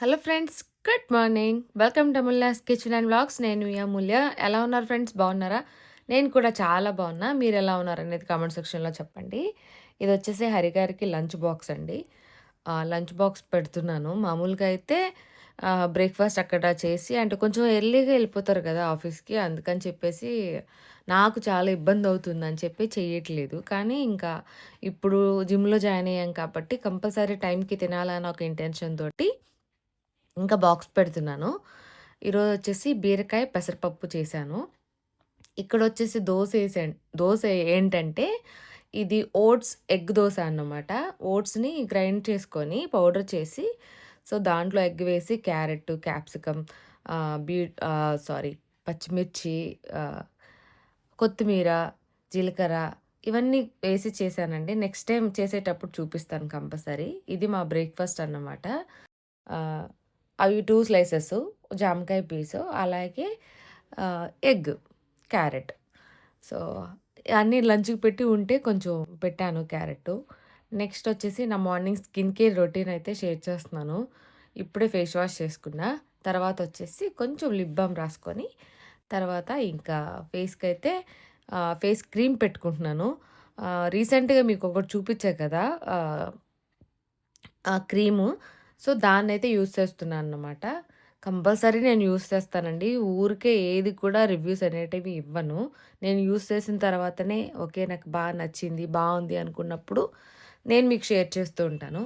Hello friends good morning. Welcome to Amulya's kitchen and vlogs. నేను మీ అమూల్య. ఎలా ఉన్నారు ఫ్రెండ్స్? బాగున్నారా? నేను కూడా చాలా బాగున్నా. మీరు ఎలా ఉన్నారు అనేది కామెంట్ సెక్షన్లో చెప్పండి. ఇది వచ్చేసి హరిగారికి లంచ్ బాక్స్ అండి. లంచ్ బాక్స్ పెడుతున్నాను. మామూలుగా అయితే బ్రేక్ఫాస్ట్ అక్కడ చేసి అంటే కొంచెం ఎర్లీగా వెళ్ళిపోతారు కదా ఆఫీస్కి అందుకని చెప్పేసి నాకు చాలా ఇబ్బంది అవుతుందని చెప్పి చేయట్లేదు కానీ ఇంకా ఇప్పుడు జిమ్లో జాయిన్ అయ్యాం కాబట్టి కంపల్సరీ టైంకి తినాలని ఒక ఇంటెన్షన్ తోటి ఇంకా బాక్స్ పెడుతున్నాను. ఈరోజు వచ్చేసి బీరకాయ పెసరపప్పు చేశాను. ఇక్కడ వచ్చేసి దోశ వేసే దోశ ఏంటంటే ఇది ఓట్స్ ఎగ్ దోశ అన్నమాట. ఓట్స్ని గ్రైండ్ చేసుకొని పౌడర్ చేసి సో దాంట్లో ఎగ్ వేసి క్యారెట్ క్యాప్సికమ్ బీ సారీ పచ్చిమిర్చి కొత్తిమీర జీలకర్ర ఇవన్నీ వేసి చేశానండి. నెక్స్ట్ టైం చేసేటప్పుడు చూపిస్తాను కంపల్సరీ. ఇది మా బ్రేక్ఫాస్ట్ అన్నమాట. అవి టూ స్లైసెస్ జామకాయ పీసు అలాగే ఎగ్ క్యారెట్. సో అన్నీ లంచ్కి పెట్టి ఉంటే కొంచెం పెట్టాను క్యారెట్. నెక్స్ట్ వచ్చేసి నా మార్నింగ్ స్కిన్ కేర్ రొటీన్ అయితే షేర్ చేస్తున్నాను. ఇప్పుడే ఫేస్ వాష్ చేసుకున్నా. తర్వాత వచ్చేసి కొంచెం లిప్ బామ్ రాసుకొని తర్వాత ఇంకా ఫేస్కి అయితే ఫేస్ క్రీమ్ పెట్టుకుంటున్నాను. రీసెంట్గా మీకు ఒకటి చూపించా కదా ఆ క్రీము. సో దాన్నైతే యూస్ చేస్తున్నాను అన్నమాట కంపల్సరీ నేను యూస్ చేస్తానండి. ఊరికే ఏది కూడా రివ్యూస్ అనేటివి ఇవ్వను. నేను యూస్ చేసిన తర్వాతనే ఓకే నాకు బాగా నచ్చింది బాగుంది అనుకున్నప్పుడు నేను మీకు షేర్ చేస్తూ ఉంటాను.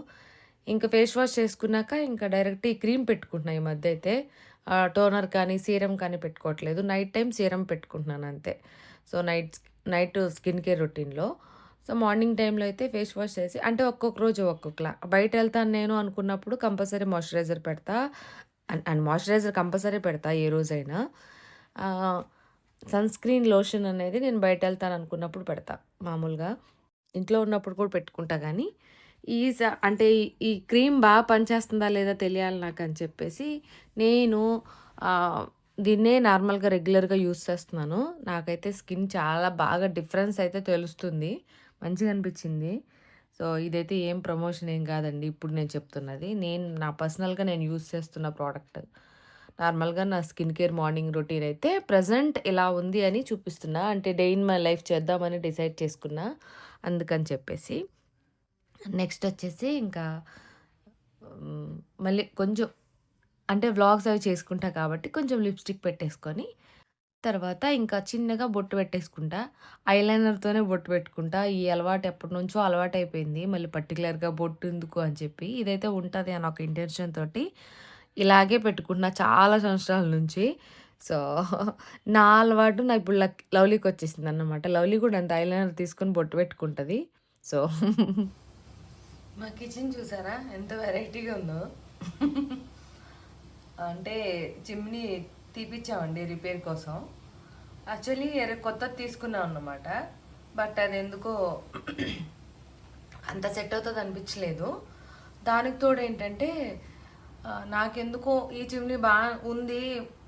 ఇంకా ఫేస్ వాష్ చేసుకున్నాక ఇంకా డైరెక్ట్ ఈ క్రీమ్ పెట్టుకుంటున్నాను ఈ మధ్య అయితే. టోనర్ కానీ సీరం కానీ పెట్టుకోవట్లేదు. నైట్ టైం సీరం పెట్టుకుంటున్నాను అంతే. So night night skin care రొటీన్లో. సో మార్నింగ్ టైంలో అయితే ఫేస్ వాష్ చేసి అంటే ఒక్కొక్క రోజు ఒక్కొక్కలా. బయట వెళ్తాను నేను అనుకున్నప్పుడు కంపల్సరీ మాయిశ్చరైజర్ పెడతా. అండ్ అండ్ మాయిశ్చరైజర్ కంపల్సరీ పెడతా ఏ రోజైనా. సన్ స్క్రీన్ లోషన్ అనేది నేను బయట వెళ్తాను అనుకున్నప్పుడు పెడతా మామూలుగా. ఇంట్లో ఉన్నప్పుడు కూడా పెట్టుకుంటా కానీ ఈ అంటే ఈ క్రీమ్ బాగా పనిచేస్తుందా లేదా తెలియాలి నాకు అని చెప్పేసి నేను దీన్నే నార్మల్గా రెగ్యులర్గా యూస్ చేస్తున్నాను. నాకైతే స్కిన్ చాలా బాగా డిఫరెన్స్ అయితే తెలుస్తుంది. మంచిగా అనిపించింది. సో ఇదైతే ఏం ప్రమోషన్ ఏం కాదండి. ఇప్పుడు నేను చెప్తున్నది. నేను నా పర్సనల్గా నేను యూస్ చేస్తున్న ప్రోడక్ట్. నార్మల్గా నా స్కిన్ కేర్ మార్నింగ్ రొటీన్ అయితే ప్రజెంట్ ఇలా ఉంది అని చూపిస్తున్నా. అంటే డే ఇన్ మై లైఫ్ చేద్దామని డిసైడ్ చేసుకున్నా. అందుకని చెప్పేసి. నెక్స్ట్ వచ్చేసి ఇంకా మళ్ళీ కొంచెం అంటే వ్లాగ్స్ అవి చేసుకుంటా కాబట్టి కొంచెం లిప్స్టిక్ పెట్టేసుకొని తర్వాత ఇంకా చిన్నగా బొట్టు పెట్టేసుకుంటా. ఐలైనర్తోనే బొట్టు పెట్టుకుంటా. ఈ అలవాటు ఎప్పటి నుంచో అలవాటు అయిపోయింది మళ్ళీ పర్టికులర్గా బొట్టు ఎందుకు అని చెప్పి. ఇదైతే ఉంటుంది అని ఒక ఇంటెన్షన్ తోటి ఇలాగే పెట్టుకుంటున్నా చాలా సంవత్సరాల నుంచి. సో నా అలవాటు నాకు ఇప్పుడు లక్ లవ్లీకి వచ్చేసింది అన్నమాట లవ్లీ కూడా అంత ఐలైనర్ తీసుకొని బొట్టు పెట్టుకుంటుంది. సో మా కిచెన్ చూసారా? ఎంత వెరైటీగా ఉందో. అంటే చిమ్ని తీపిచ్చామండి రిపేర్ కోసం. యాక్చువల్లీ కొత్త తీసుకున్నాం అన్నమాట. బట్ అది ఎందుకో అంత సెట్ అవుతుంది అనిపించలేదు. దానికి తోడు ఏంటంటే నాకెందుకో ఈ చిమ్ని బాగా ఉంది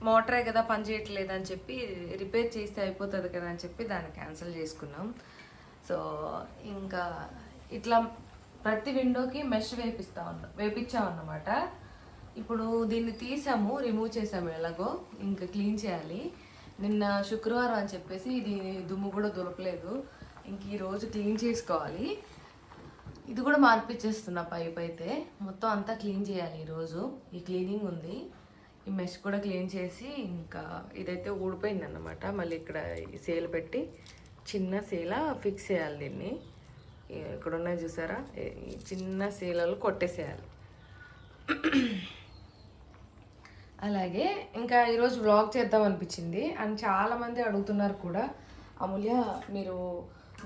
మోటరే కదా పనిచేయట్లేదు అని చెప్పి రిపేర్ చేస్తే అయిపోతుంది కదా అని చెప్పి దాన్ని క్యాన్సిల్ చేసుకున్నాం. సో ఇంకా ఇట్లా ప్రతి విండోకి మెష్ వేపిస్తా ఉన్నాం వేపించామన్నమాట ఇప్పుడు దీన్ని తీసాము రిమూవ్ చేసాము ఎలాగో ఇంకా క్లీన్ చేయాలి. నిన్న శుక్రవారం అని చెప్పేసి ఇది దుమ్ము కూడా దొరకలేదు ఇంక ఈరోజు క్లీన్ చేసుకోవాలి. ఇది కూడా మార్పిచ్చేస్తున్నా పైప్ అయితే. మొత్తం అంతా క్లీన్ చేయాలి ఈరోజు ఈ క్లీనింగ్ ఉంది. ఈ మెష్ కూడా క్లీన్ చేసి ఇంకా ఇదైతే ఊడిపోయింది అన్నమాట మళ్ళీ ఇక్కడ ఈ సేల్ పెట్టి చిన్న సీల ఫిక్స్ చేయాలి దీన్ని. ఇక్కడ ఉన్నాయి చూసారా? చిన్న సేలలు కొట్టేసేయాలి. అలాగే ఇంకా ఈరోజు వ్లాగ్ చేద్దాం అనిపించింది. అండ్ చాలామంది అడుగుతున్నారు కూడా అమూల్య మీరు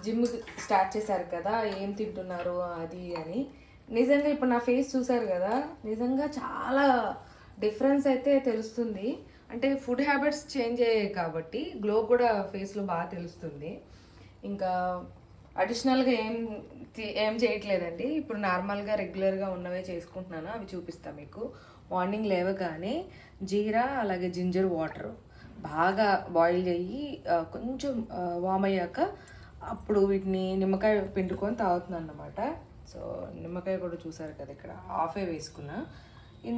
జిమ్ స్టార్ట్ చేశారు కదా ఏం తింటున్నారు అది అని. నిజంగా ఇప్పుడు నా ఫేస్ చూశారు కదా నిజంగా చాలా డిఫరెన్స్ అయితే తెలుస్తుంది. అంటే ఫుడ్ హ్యాబిట్స్ చేంజ్ అయ్యాయి కాబట్టి గ్లో కూడా ఫేస్లో బాగా తెలుస్తుంది. ఇంకా అడిషనల్గా ఏం ఏం చేయట్లేదండి. ఇప్పుడు నార్మల్గా రెగ్యులర్గా ఉన్నవే చేసుకుంటున్నాను అవి చూపిస్తాను మీకు. మార్నింగ్ లేవగానే జీరా అలాగే జింజర్ వాటర్ బాగా బాయిల్ చేయి కొంచెం వామ్ అయ్యాక అప్పుడు వీటిని నిమ్మకాయ పిండుకొని తాగుతున్నాను అనమాట సో నిమ్మకాయ కూడా చూసారు కదా ఇక్కడ హాఫే వేసుకున్నా.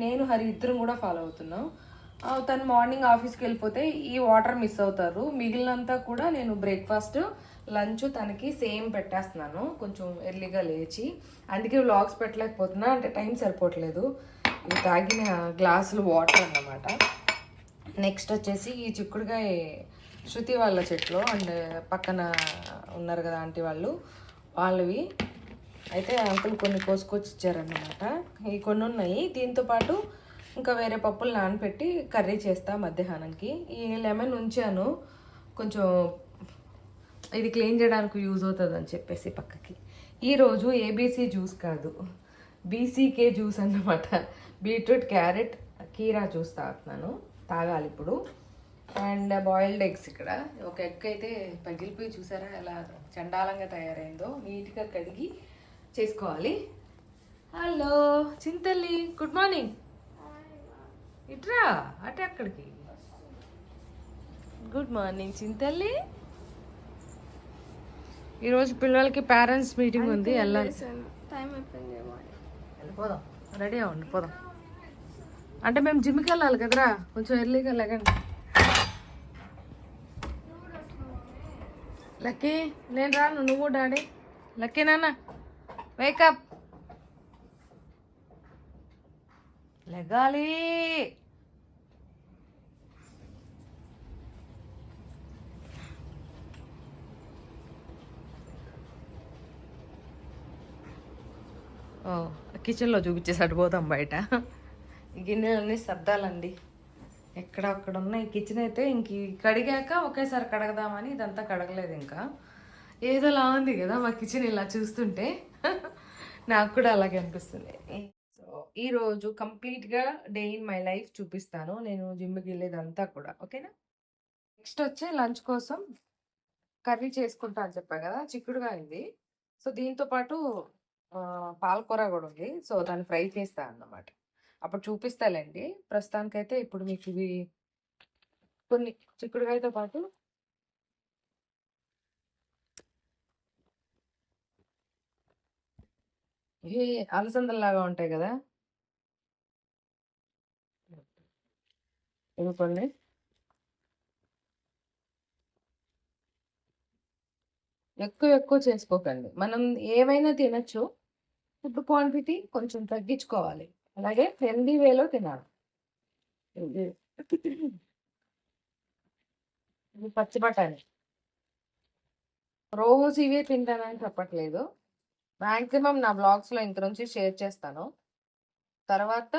నేను హరి ఇద్దరం కూడా ఫాలో అవుతున్నాం. తను మార్నింగ్ ఆఫీస్కి వెళ్ళిపోతే ఈ వాటర్ మిస్ అవుతారు. మిగిలినంతా కూడా నేను బ్రేక్ఫాస్ట్ లంచ్ తనకి సేమ్ పెట్టేస్తున్నాను. కొంచెం ఎర్లీగా లేచి. అందుకే వ్లాగ్స్ పెట్టలేకపోతున్నా అంటే టైం సరిపోవట్లేదు. ఇవి తాగిన గ్లాసులు వాటర్ అన్నమాట. నెక్స్ట్ వచ్చేసి ఈ చిక్కుడుకాయ శృతి వాళ్ళ చెట్లు అండ్ పక్కన ఉన్నారు కదా ఆంటీ వాళ్ళు వాళ్ళవి. అయితే అంకుల్ కొన్ని కోసుకొచ్చి ఇచ్చారన్నమాట ఈ కొన్ని ఉన్నాయి. దీంతో పాటు ఇంకా వేరే పప్పులు నానపెట్టి కర్రీ చేస్తా మధ్యాహ్నంకి. ఈ లెమన్ ఉంచాను. కొంచెం ఇది క్లీన్ చేయడానికి యూజ్ అవుతుంది అని చెప్పేసి పక్కకి. ఈరోజు ఏబీసీ జ్యూస్ కాదు. బీసీకే జ్యూస్ అన్నమాట. బీట్రూట్ క్యారెట్ కీరా జ్యూస్ తాగుతున్నాను. తాగాలి ఇప్పుడు. అండ్ బాయిల్డ్ ఎగ్స్ ఇక్కడ. ఒక ఎగ్ అయితే పగిలిపోయి చూసారా ఎలా చండాలంగా తయారైందో. నీట్గా కడిగి చేసుకోవాలి. హలో చింతల్లి గుడ్ మార్నింగ్. ఇట్రా అటే అక్కడికి. గుడ్ మార్నింగ్ చింతల్లి. ఈరోజు పిల్లలకి పేరెంట్స్ మీటింగ్ ఉంది వెళ్ళాలి. టైం అయిపోయిందేమో అని. వెళ్ళిపోదాం రెడీ అవ్వండి పోదాం. అంటే మేము జిమ్కి వెళ్ళాలి కదరా? కొంచెం ఎర్లీగా లెగండి. లక్కీ నేను రాను నువ్వు డాడీ. లక్కీ నాన్న వేకప్ లెగాలి. ఓ. కిచెన్లో చూపించేసాడు పోదాం బయట. గిన్నెలన్నీ సర్దాలండి. ఎక్కడ అక్కడ ఉన్నాయి. కిచెన్ అయితే ఇంక కడిగాక ఒకేసారి కడగదామని ఇదంతా కడగలేదు ఇంకా. ఏదోలా ఉంది కదా మా కిచెన్ ఇలా చూస్తుంటే. నాకు కూడా అలాగే అనిపిస్తుంది. సో ఈరోజు కంప్లీట్గా డే ఇన్ మై లైఫ్ చూపిస్తాను. నేను జిమ్కి వెళ్ళేదంతా కూడా. ఓకేనా? నెక్స్ట్ వచ్చే లంచ్ కోసం కర్రీ చేసుకుంటా అని చెప్పా కదా చిక్కుడుగా అయింది సో దీంతో పాటు పాలకూర కూడా ఉంది. సో దాన్ని ఫ్రై చేస్తాను అన్నమాట. అప్పుడు చూపిస్తాలండి. ప్రస్తుతానికైతే ఇప్పుడు మీకు ఇవి కొన్ని చిక్కుడుకాయతో పాటు ఇవి అలసందల్లాగా ఉంటాయి కదా? ఇవి కొన్ని ఎక్కువ ఎక్కువ చేసుకోకండి. మనం ఏమైనా తినచ్చు. ఫుడ్ క్వాంటిటీ కొంచెం తగ్గించుకోవాలి. అలాగే హెల్దీ వేలో తినాలి. ఇది పచ్చి బఠానీ. రోజు ఇవే తింటానని చెప్పట్లేదు. మ్యాక్సిమం నా బ్లాగ్స్లో ఇంత నుంచి షేర్ చేస్తాను. తర్వాత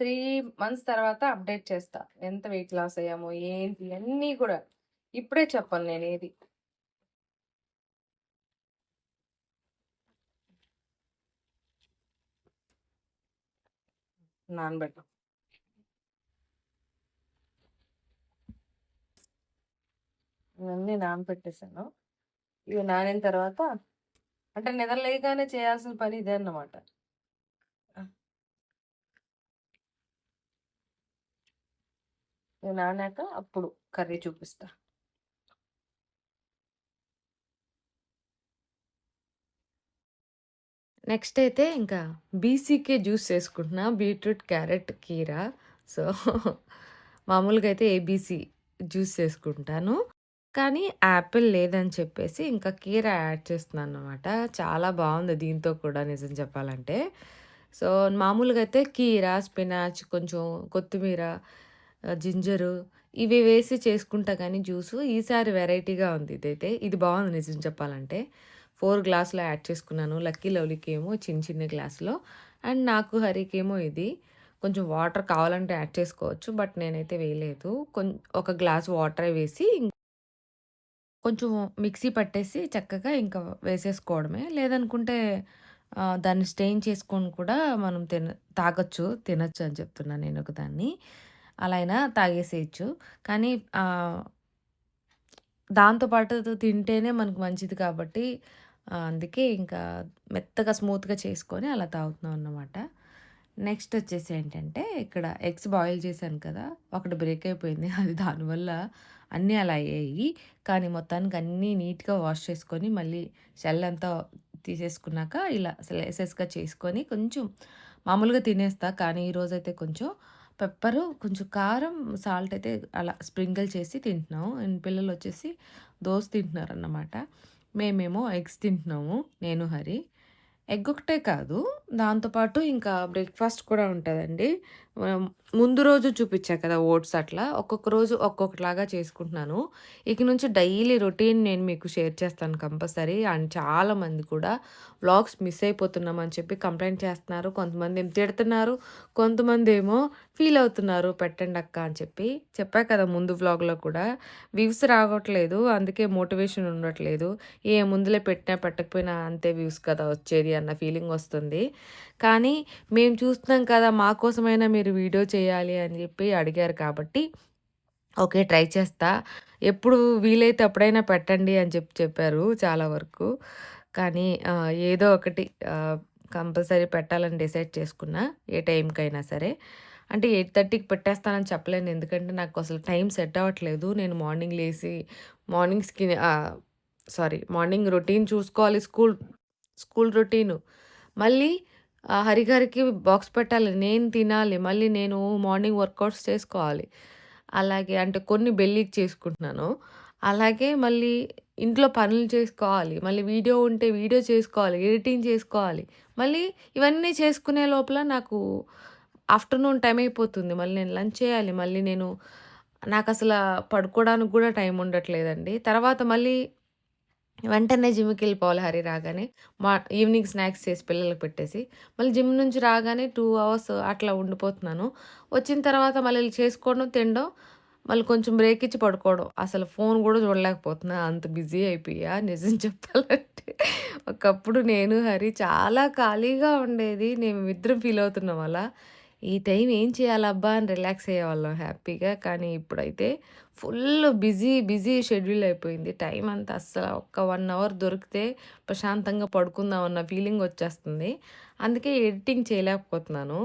త్రీ మంత్స్ తర్వాత అప్డేట్ చేస్తా. ఎంత వెయిట్ లాస్ అయ్యామో ఏంటి అన్నీ కూడా ఇప్పుడే చెప్పను నేను ఏది. నానబెట్టు. ఇవన్నీ నానబెట్టేసాను ఇవి నానిన తర్వాత అంటే నిద్రలేయగానే చేయాల్సిన పని ఇదే అన్నమాట. ఇవి నానాక అప్పుడు కర్రీ చూపిస్తా. నెక్స్ట్ అయితే ఇంకా బీసీకే జ్యూస్ చేసుకుంటున్నా బీట్రూట్ క్యారెట్ కీరా. సో మామూలుగా అయితే ఏబీసీ జ్యూస్ చేసుకుంటాను కానీ యాపిల్ లేదని చెప్పేసి ఇంకా కీరా యాడ్ చేస్తున్నాను అనమాట చాలా బాగుంది దీంతో కూడా నిజం చెప్పాలంటే. సో మామూలుగా అయితే కీరా స్పినాచ్ కొంచెం కొత్తిమీర జింజరు ఇవి వేసి చేసుకుంటా కానీ జ్యూసు ఈసారి వెరైటీగా ఉంది ఇదైతే. ఇది బాగుంది నిజం చెప్పాలంటే. ఫోర్ గ్లాసులో యాడ్ చేసుకున్నాను. లక్కీ లవ్లీకి ఏమో చిన్న చిన్న గ్లాసులో. అండ్ నాకు హరికి ఏమో ఇది. కొంచెం వాటర్ కావాలంటే యాడ్ చేసుకోవచ్చు బట్ నేనైతే వేయలేదు. కొం ఒక గ్లాస్ వాటర్ వేసి కొంచెం మిక్సీ పట్టేసి చక్కగా ఇంకా వేసేసుకోవడమే. లేదనుకుంటే దాన్ని స్టెయిన్ చేసుకొని కూడా మనం తిన తాగొచ్చు తినచ్చు అని చెప్తున్నాను నేను ఒక దాన్ని అలా అయినా తాగేసేయచ్చు. కానీ దాంతోపాటు తింటేనే మనకు మంచిది కాబట్టి అందుకే ఇంకా మెత్తగా స్మూత్గా చేసుకొని అలా తాగుతున్నాం అన్నమాట నెక్స్ట్ వచ్చేసి ఏంటంటే ఇక్కడ ఎగ్స్ బాయిల్ చేశాను కదా ఒకటి బ్రేక్ అయిపోయింది అది దానివల్ల అన్నీ అలా అయ్యాయి కానీ మొత్తానికి అన్నీ నీట్గా వాష్ చేసుకొని మళ్ళీ షెల్ అంతా తీసేసుకున్నాక ఇలా స్లైసెస్గా చేసుకొని కొంచెం మామూలుగా తినేస్తా. కానీ ఈరోజైతే కొంచెం పెప్పరు, కొంచెం కారం, సాల్ట్ అయితే అలా స్ప్రింకిల్ చేసి తింటున్నాం. అండ్ దోశ తింటున్నారు అన్నమాట మేమేమో ఎగ్స్ తింటున్నాము. నేను, హరి. ఎగ్ ఒకటే కాదు. దాంతో పాటు ఇంకా బ్రేక్‌ఫాస్ట్ కూడా ఉంటుందండి ముందు రోజు చూపించాను కదా! ఓట్స్ అట్లా. ఒక్కొక్క రోజు ఒక్కొక్కలాగా చేసుకుంటున్నాను. ఇక నుంచి డైలీ రొటీన్ నేను మీకు షేర్ చేస్తాను కంపల్సరీ. అండ్ చాలామంది కూడా వ్లాగ్స్ మిస్ అయిపోతున్నామని చెప్పి కంప్లైంట్ చేస్తున్నారు. కొంతమంది ఏం తిడుతున్నారు. కొంతమంది ఏమో ఫీల్ అవుతున్నారు పెట్టండక్క అని చెప్పి. చెప్పా కదా! ముందు వ్లాగ్‌లో కూడా వ్యూస్ రావట్లేదు. అందుకే మోటివేషన్ ఉండట్లేదు. ఏ ముందులే పెట్టినా పెట్టకపోయినా అంతే వ్యూస్ కదా వచ్చేది అన్న ఫీలింగ్ వస్తుంది. కానీ మేము చూస్తున్నాం కదా! మా కోసమైనా మీరు వీడియో చేయాలి అని చెప్పి అడిగారు కాబట్టి ఓకే. ట్రై చేస్తా. ఎప్పుడు వీలైతే అప్పుడైనా పెట్టండి అని చెప్పి చెప్పారు చాలా వరకు. కానీ ఏదో ఒకటి కంపల్సరీ పెట్టాలని డిసైడ్ చేసుకున్నా. ఏ టైంకైనా సరే. అంటే 8:30కి పెట్టేస్తానని చెప్పలేను. ఎందుకంటే నాకు అసలు టైం సెట్ అవ్వట్లేదు. నేను మార్నింగ్ లేచి morning skin sorry morning routine చూసుకోవాలి. School school routine. మళ్ళీ హరిగారికి బాక్స్ పెట్టాలి. నేను తినాలి. మళ్ళీ నేను మార్నింగ్ వర్కౌట్స్ చేసుకోవాలి. అలాగే అంటే కొన్ని బెల్లీకి చేసుకుంటున్నాను. అలాగే మళ్ళీ ఇంట్లో పనులు చేసుకోవాలి. మళ్ళీ వీడియో ఉంటే వీడియో చేసుకోవాలి. ఎడిటింగ్ చేసుకోవాలి. మళ్ళీ ఇవన్నీ చేసుకునే లోపల నాకు ఆఫ్టర్‌నూన్ టైం అయిపోతుంది. మళ్ళీ నేను లంచ్ చేయాలి. మళ్ళీ నేను నాకు అసలు పడుకోవడానికి కూడా టైం ఉండట్లేదండి. తర్వాత మళ్ళీ వెంటనే జిమ్కి వెళ్ళిపోవాలి హరి రాగానే. మా ఈవినింగ్ స్నాక్స్ చేసి పిల్లలకి పెట్టేసి, మళ్ళీ జిమ్ నుంచి రాగానే టూ అవర్స్ అట్లా ఉండిపోతున్నాను. వచ్చిన తర్వాత మళ్ళీ చేసుకోవడం, తినడం, మళ్ళీ కొంచెం బ్రేక్ ఇచ్చి పడుకోవడం. అసలు ఫోన్ కూడా చూడలేకపోతున్నా. అంత బిజీ అయిపోయా నిజం చెప్పాలంటే. ఒకప్పుడు నేను, హరి చాలా ఖాళీగా ఉండేది. నేను ఇద్దరం ఫీల్ అవుతున్నాం అలా. ఈ టైం ఏం చేయాలబ్బా అని రిలాక్స్ అయ్యేవాళ్ళం హ్యాపీగా. కానీ ఇప్పుడైతే ఫుల్ బిజీ, బిజీ షెడ్యూల్ అయిపోయింది. టైం అంతా అస్సలు ఒక్క వన్ అవర్ దొరికితే ప్రశాంతంగా పడుకుందాం అన్న ఫీలింగ్ వచ్చేస్తుంది. అందుకే ఎడిటింగ్ చేయలేకపోతున్నాను.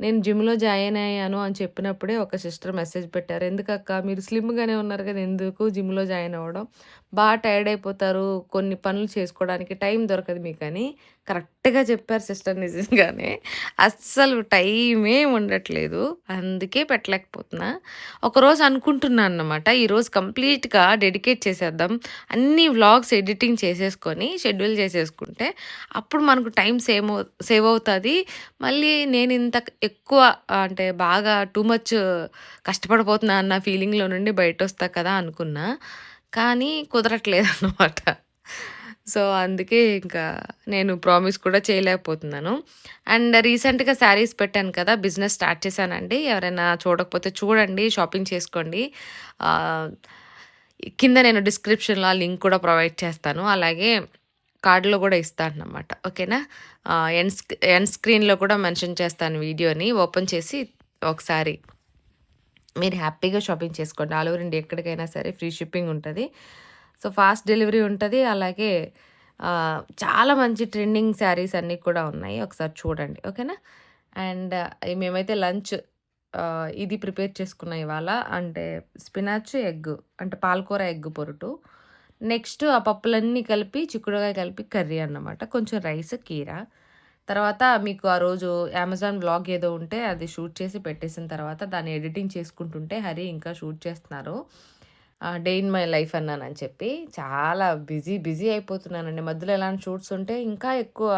నేను జిమ్‌లో జాయిన్ అయ్యాను అని చెప్పినప్పుడే ఒక సిస్టర్ మెసేజ్ పెట్టారు. ఎందుకక్క మీరు స్లిమ్‌గానే ఉన్నారు కదా! ఎందుకు జిమ్‌లో జాయిన్ అవ్వడం? బాగా టైర్డ్ అయిపోతారు. కొన్ని పనులు చేసుకోవడానికి టైం దొరకదు మీకని. కరెక్ట్‌గా చెప్పారు సిస్టర్ నిజంగానే. అస్సలు టైమే ఉండట్లేదు. అందుకే పెట్టలేకపోతున్నా. ఒకరోజు అనుకుంటున్నాను అన్నమాట. ఈరోజు కంప్లీట్‌గా డెడికేట్ చేసేద్దాం. అన్ని వ్లాగ్స్ ఎడిటింగ్ చేసేసుకొని షెడ్యూల్ చేసేసుకుంటే అప్పుడు మనకు టైం సేమ్ సేవ్ అవుతుంది మళ్ళీ నేను ఇంత ఎక్కువ అంటే బాగా టూ మచ్ కష్టపడిపోతున్నా అన్న ఫీలింగ్‌లో నుండి బయట వస్తా కదా అనుకున్నా. కానీ కుదరట్లేదు అన్నమాట సో, అందుకే ఇంకా నేను ప్రామిస్ కూడా చేయలేకపోతున్నాను. అండ్ రీసెంట్‌గా శారీస్ పెట్టాను కదా! బిజినెస్ స్టార్ట్ చేశానండి. ఎవరైనా చూడకపోతే చూడండి. షాపింగ్ చేసుకోండి. కింద నేను డిస్క్రిప్షన్‌లో లింక్ కూడా ప్రొవైడ్ చేస్తాను. అలాగే కార్డులో కూడా ఇస్తాను అన్నమాట ఓకేనా? ఎండ్ ఎండ్ స్క్రీన్‌లో కూడా మెన్షన్ చేస్తాను వీడియోని. ఓపెన్ చేసి ఒకసారి మీరు హ్యాపీగా షాపింగ్ చేసుకోండి. ఆల్ ఓవర్ ఇండియా ఎక్కడికైనా సరే ఫ్రీ షిప్పింగ్ ఉంటుంది సో, ఫాస్ట్ డెలివరీ ఉంటుంది అలాగే చాలా మంచి ట్రెండింగ్ శారీస్ అన్నీ కూడా ఉన్నాయి. ఒకసారి చూడండి. ఓకేనా? అండ్ మేమైతే లంచ్ ఇది ప్రిపేర్ చేసుకున్నాం ఇవాళ. అంటే స్పినాచ్, ఎగ్ అంటే పాలకూర, ఎగ్ పొరుటు. నెక్స్ట్ ఆ పప్పులన్నీ కలిపి చిక్కుడుకాయ కలిపి కర్రీ అన్నమాట. కొంచెం రైస్, కీర. తర్వాత మీకు ఆ రోజు అమెజాన్ బ్లాగ్ ఏదో ఉంటే అది షూట్ చేసి పెట్టేసిన తర్వాత దాన్ని ఎడిటింగ్ చేసుకుంటుంటే హరి ఇంకా షూట్ చేస్తున్నారు. డే ఇన్ మై లైఫ్ అన్నానని చెప్పి. చాలా బిజీ, బిజీ అయిపోతున్నానండి. మధ్యలో ఎలాంటి షూట్స్ ఉంటే ఇంకా ఎక్కువ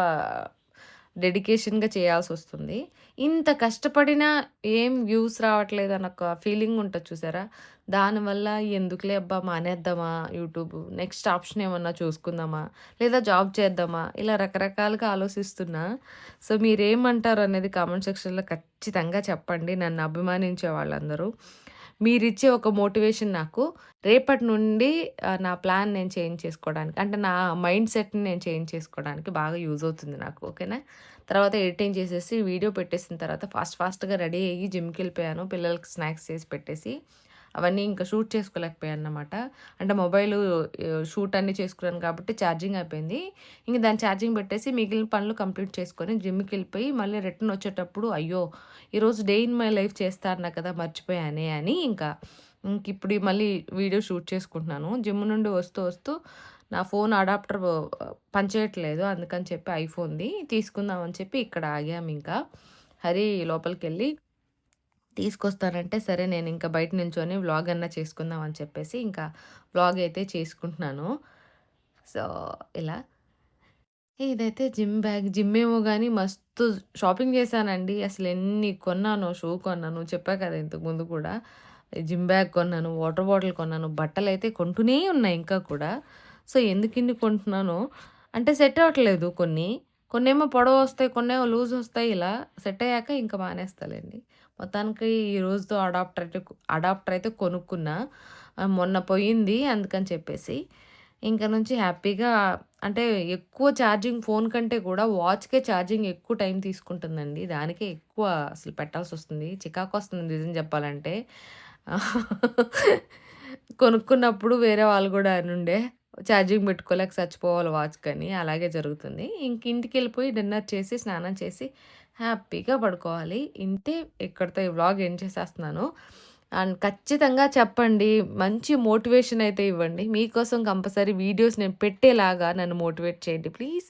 డెడికేషన్‌గా చేయాల్సి వస్తుంది ఇంత కష్టపడినా ఏం వ్యూస్ రావట్లేదు అన్న ఒక ఫీలింగ్ ఉంటుంది చూసారా? దానివల్ల ఎందుకులే అబ్బా! మానేద్దామా యూట్యూబ్? నెక్స్ట్ ఆప్షన్ ఏమన్నా చూసుకుందామా? లేదా జాబ్ చేద్దామా? ఇలా రకరకాలుగా ఆలోచిస్తున్నా. సో, మీరేమంటారు అనేది కామెంట్ సెక్షన్‌లో ఖచ్చితంగా చెప్పండి. నన్ను అభిమానించే వాళ్ళందరూ. మీరిచ్చే ఒక మోటివేషన్ నాకు రేపటి నుండి నా ప్లాన్ నేను చేంజ్ చేసుకోవడానికి అంటే నా మైండ్ సెట్‌ని నేను చేంజ్ చేసుకోవడానికి బాగా యూజ్ అవుతుంది నాకు. ఓకేనా? తర్వాత ఎడిటింగ్ చేసేసి వీడియో పెట్టేసిన తర్వాత ఫాస్ట్ ఫాస్ట్‌గా రెడీ అయ్యి జిమ్కి వెళ్ళిపోయాను పిల్లలకి స్నాక్స్ చేసి పెట్టేసి అవన్నీ ఇంకా షూట్ చేసుకోలేకపోయాను అన్నమాట అంటే మొబైల్ షూట్ అన్నీ చేసుకున్నాను కాబట్టి ఛార్జింగ్ అయిపోయింది. ఇంక దాన్ని ఛార్జింగ్ పెట్టేసి మిగిలిన పనులు కంప్లీట్ చేసుకొని జిమ్కి వెళ్ళిపోయి మళ్ళీ రిటర్న్ వచ్చేటప్పుడు అయ్యో! ఈరోజు డే ఇన్ మై లైఫ్ చేస్తా అన్నా కదా! మర్చిపోయానే అని ఇంకా ఇంక ఇప్పుడు మళ్ళీ వీడియో షూట్ చేసుకుంటున్నాను. జిమ్ నుండి వస్తూ వస్తూ నా ఫోన్ అడాప్టర్ పనిచేయట్లేదు. అందుకని చెప్పి ఐఫోన్‌ది తీసుకుందాం అని చెప్పి ఇక్కడ ఆగాము ఇంకా హరి లోపలికి వెళ్ళి తీసుకొస్తానంటే సరే నేను ఇంకా బయట నించొని వ్లాగ్ అన్నా చేసుకుందాం అని చెప్పేసి ఇంకా వ్లాగ్ అయితే చేసుకుంటున్నాను. సో, ఇలా. ఇదైతే జిమ్ బ్యాగ్. జిమ్ ఏమో కానీ మస్తు షాపింగ్ చేశానండి. అసలు ఎన్ని కొన్నాను షూ కొన్నాను. చెప్పా కదా ఇంతకుముందు కూడా. జిమ్ బ్యాగ్ కొన్నాను, వాటర్ బాటిల్ కొన్నాను, బట్టలైతే కొంటూనే ఉన్నాయి ఇంకా కూడా. సో, ఎందుకిన్ని కొంటున్నానో అంటే సెట్ అవ్వట్లేదు కొన్ని. కొన్నేమో పొడవొస్తాయి, కొన్నేమో లూజొస్తాయి ఇలా. సెట్ అయ్యాక ఇంకా మానేస్తాలెండి. మొత్తానికి ఈ రోజుతో అడాప్టర్ అయితే అడాప్టర్ అయితే కొనుక్కున్నా. మొన్న పోయింది అందుకని చెప్పేసి. ఇంకా నుంచి హ్యాపీగా అంటే ఎక్కువ ఛార్జింగ్ ఫోన్ కంటే కూడా వాచ్‌కే ఛార్జింగ్ ఎక్కువ టైం తీసుకుంటుందండి. దానికే ఎక్కువ అసలు పెట్టాల్సి వస్తుంది చికాకు వస్తుంది నిజం చెప్పాలంటే. కొనుక్కున్నప్పుడు వేరే వాళ్ళు కూడా అనుండే ఛార్జింగ్ పెట్టుకోలేక చచ్చిపోవాలి వాచ్ కానీ అలాగే జరుగుతుంది. ఇంక ఇంటికెళ్ళిపోయి డిన్నర్ చేసి, స్నానం చేసి హ్యాపీగా పడుకోవాలి. ఇంతే ఇక్కడితో ఈ వ్లాగ్ ఎండ్ చేసేస్తున్నాను. అండ్ ఖచ్చితంగా చెప్పండి. మంచి మోటివేషన్ అయితే ఇవ్వండి. మీకోసం కంపల్సరీ వీడియోస్ నేను పెట్టేలాగా నన్ను మోటివేట్ చేయండి ప్లీజ్.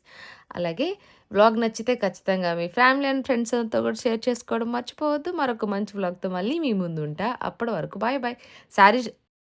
అలాగే వ్లాగ్ నచ్చితే ఖచ్చితంగా మీ ఫ్యామిలీ అండ్ ఫ్రెండ్స్‌తో కూడా షేర్ చేసుకోవడం మర్చిపోవద్దు. మరొక మంచి వ్లాగ్‌తో మళ్ళీ మీ ముందుంటా. అప్పటి వరకు బాయ్ బాయ్. శారీ